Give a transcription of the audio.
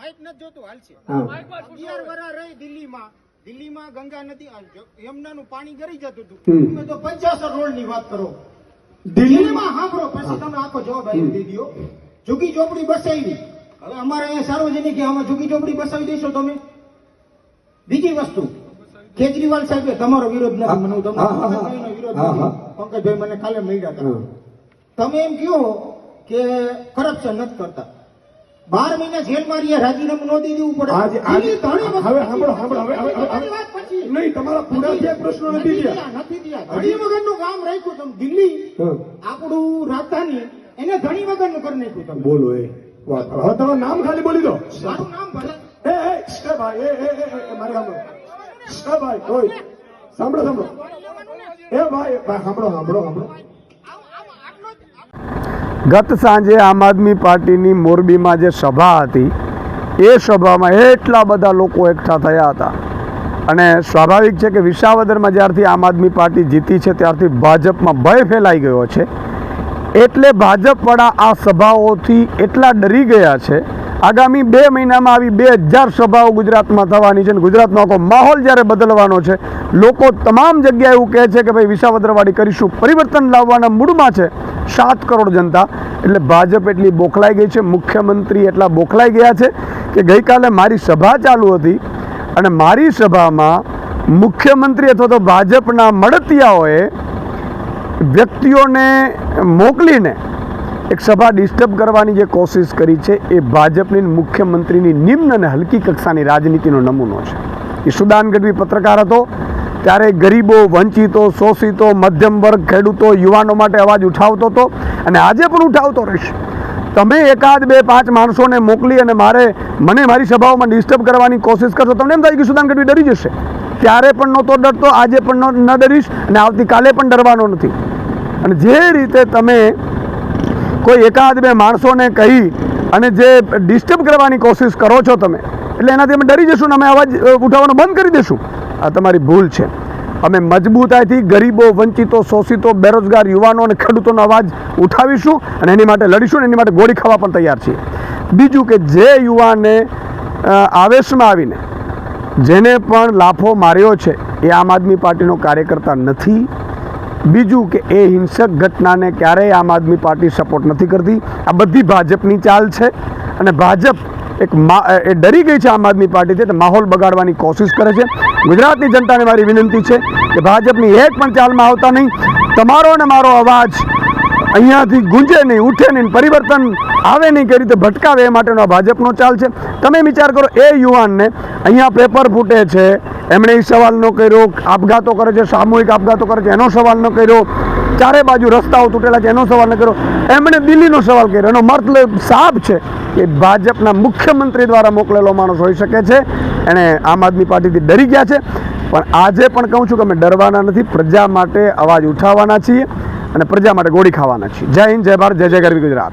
Mike નથી જોતું હાલશે અગિયાર વર્ષ રહી દિલ્હીમાં. દિલ્હીમાં ગંગા નદી યમુનાનું પાણી ગરી જતું હતું. તમે તો પંચાસર રોડની વાત કરો. દિલ્હીમાં સાંભળો પછી તમે આખો જવાબ આવી દઈ દો ઝુકી ચોપડી બસાવી હવે અમારે અહીંયા સાર્વજનિક કે અમે ઝુકી ચોપડી બસાવી દેશો તમે. બીજી વસ્તુ કેજરીવાલ સાહેબે તમારો વિરોધ નથી. મને હું તમને વિરોધ. પંકજભાઈ મને કાલે મળ્યા તમે એમ કહો કે કરપ્શન નથી કરતા. બાર મહિના જેલમાં રહ્યા રાજીનામું ન દઈ દેવું પડે. આજે હવે સાંભળો સાંભળો હવે હવે. નહીં તમારા પૂરા જે પ્રશ્નો નથી થયા. નથી થયા. ઘણી વગરનું કામ રાખ્યું તમે. દિલ્હી આપણું રાજધાની એને ઘણી વગરનું કરી નાખ્યું તમે. બોલો એ વાત. હવે તમારું નામ ખાલી બોલી દો. મારું નામ ભલે. એ એ એ ભાઈ એ એ એ, એ મારે સાંભળો. એ ભાઈ કોઈ. સાંભળો સાંભળો. એ ભાઈ ભાઈ સાંભળો સાંભળો સાંભળો. ગત સાંજે આમ આદમી પાર્ટીની મોરબીમાં જે સભા હતી, એ સભામાં એટલા બધા લોકો એકઠા થયા હતા. અને સ્વાભાવિક છે કે વિસાવદરમાં જ્યારથી આમ આદમી પાર્ટી જીતી છે, ત્યારથી ભાજપમાં ભય ફેલાઈ ગયો છે. એટલે ભાજપવાળા આ સભાઓથી એટલા ડરી ગયા છે. આગામી બે મહિનામાં આવી બે હજાર સભાઓ ગુજરાતમાં થવાની છે અને ગુજરાતનો આખો માહોલ જ્યારે બદલવાનો છે, લોકો તમામ જગ્યાએ એવું કહે છે કે ભાઈ વિસાવદરવાડી કરીશું, પરિવર્તન લાવવાના મૂડમાં છે. સાત કરોડ જનતા. એટલે ભાજપ એટલી બોખલાઈ ગઈ છે, મુખ્યમંત્રી એટલા બોખલાઈ ગયા છે કે ગઈકાલે મારી સભા ચાલુ હતી અને મારી સભામાં મુખ્યમંત્રી અથવા તો ભાજપના મળતિયાઓએ વ્યક્તિઓને મોકલીને એક સભા ડિસ્ટર્બ કરવાની જે કોશિશ કરી છે, એ ભાજપની મુખ્યમંત્રીની નિમ્ન અને હલકી કક્ષાની રાજનીતિનો નમૂનો છે. એ સુદાન ગઢવી પત્રકાર હતો ત્યારે ગરીબો, વંચિતો, શોષિતો, મધ્યમ વર્ગ, ખેડૂતો, યુવાનો માટે અવાજ ઉઠાવતો હતો અને આજે પણ ઉઠાવતો રહેશે. તમે એકાદ બે પાંચ માણસોને મોકલી અને મારે, મને મારી સભાઓમાં ડિસ્ટર્બ કરવાની કોશિશ કરશો, તમને એમ થાય કે સુદાન ગઢવી ડરી જશે. ત્યારે પણ નહોતો ડરતો, આજે પણ ન- ડરીશ અને આવતીકાલે પણ ડરવાનો નથી. અને જે રીતે તમે કોઈ એકાદ બે માણસોને કહી અને જે ડિસ્ટર્બ કરવાની કોશિશ કરો છો તમે, એટલે એનાથી અમે ડરી જશું ને અમે અવાજ ઉઠાવવાનું બંધ કરી દઈશું આ તમારી ભૂલ છે. અમે મજબૂતાઈથી ગરીબો, વંચિતો, શોષિતો, બેરોજગાર યુવાનો અને ખેડૂતોનો અવાજ ઉઠાવીશું અને એની માટે લડીશું અને એની માટે ગોળી ખાવા પણ તૈયાર છીએ. બીજું કે જે યુવાને આવેશમાં આવીને જેને પણ લાફો માર્યો છે, એ આમ આદમી પાર્ટીનો કાર્યકર્તા નથી. બીજું કે એ હિંસક ઘટનાને ક્યારેય આમ આદમી પાર્ટી સપોર્ટ નથી કરતી. આ બધી ભાજપની ચાલ છે અને ભાજપ એક એ ડરી ગઈ છે આમ આદમી પાર્ટીથી તો માહોલ બગાડવાની કોશિશ કરે છે. ગુજરાતની જનતાને મારી વિનંતી છે કે ભાજપની એક પણ ચાલમાં આવતા નહીં. તમારો ને મારો અવાજ અહીંયાથી ગુંજે નહીં, ઉઠે નહીં, પરિવર્તન આવે નહીં, કઈ રીતે ભટકાવે એ માટેનો આ ભાજપનો ચાલ છે. તમે વિચાર કરો, એ યુવાનને અહીંયા પેપર ફૂટે છે, એમણે એ સવાલ ન કર્યો, આપઘાતો કરે છે, સામૂહિક આપઘાતો કરે છે, એનો સવાલ ન કર્યો ચારે બાજુ રસ્તાઓ તૂટેલા છે. એનો સવાલ ન કર્યો. એમણે દિલ્હીનો સવાલ કર્યો. એનો મતલબ સાફ છે કે ભાજપના મુખ્યમંત્રી દ્વારા મોકલેલો માણસ હોઈ શકે છે. એણે આમ આદમી પાર્ટીથી ડરી ગયા છે. પણ આજે પણ કહું છું કે અમે ડરવાના નથી. પ્રજા માટે અવાજ ઉઠાવવાના છીએ અને પ્રજા માટે ગોળી ખાવાના છીએ. જય હિન્દ, જય ભારત, જય જય ગરવી ગુજરાત.